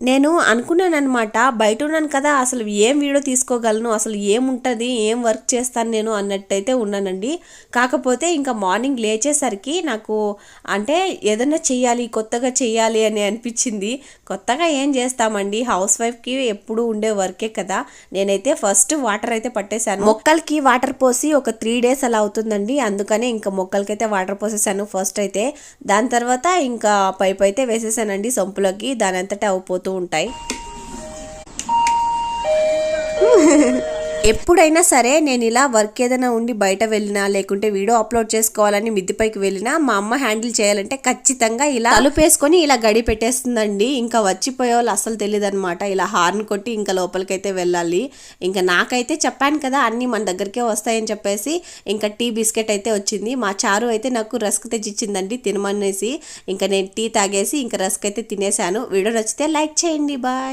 నేను అనుకున్నాను అనమాట బయట ఉన్నాను కదా అసలు ఏం వీడియో తీసుకోగలను అసలు ఏముంటుంది ఏం వర్క్ చేస్తాను నేను అన్నట్టయితే ఉన్నానండి. కాకపోతే ఇంకా మార్నింగ్ లేచేసరికి నాకు అంటే ఏదైనా చెయ్యాలి కొత్తగా చెయ్యాలి అని అనిపించింది. కొత్తగా ఏం చేస్తామండి? హౌస్ వైఫ్కి ఎప్పుడు ఉండే వర్కే కదా. నేనైతే ఫస్ట్ వాటర్ అయితే పట్టేశాను. మొక్కలకి వాటర్ పోసి ఒక త్రీ డేస్ అలా అవుతుందండి. అందుకనే ఇంకా మొక్కలకైతే వాటర్ పోసేసాను ఫస్ట్ అయితే. దాని తర్వాత ఇంకా పైప్ అయితే వేసేసానండి సొంపులోకి. దాని అంతటా అవ్వపోతూ ఉంటాయి. ఎప్పుడైనా సరే నేను ఇలా వర్క్ ఏదైనా ఉండి బయట వెళ్ళినా లేకుంటే వీడియో అప్లోడ్ చేసుకోవాలని మిద్దిపైకి వెళ్ళినా మా అమ్మ హ్యాండిల్ చేయాలంటే ఖచ్చితంగా ఇలా తలుపేసుకొని ఇలా గడి పెట్టేస్తుందండి. ఇంకా వచ్చిపోయే వాళ్ళు అసలు తెలియదు అనమాట ఇలా హార్న్ కొట్టి ఇంకా లోపలికైతే వెళ్ళాలి. ఇంకా నాకైతే చెప్పాను కదా అన్ని మన దగ్గరికే వస్తాయని చెప్పేసి ఇంకా టీ బిస్కెట్ అయితే వచ్చింది. మా చారు అయితే నాకు రస్క్ తెచ్చిచ్చిందండి తినమనేసి. ఇంకా నేను టీ తాగేసి ఇంకా రస్క్ అయితే తినేసాను వీడియో నచ్చితే లైక్ చేయండి. బాయ్.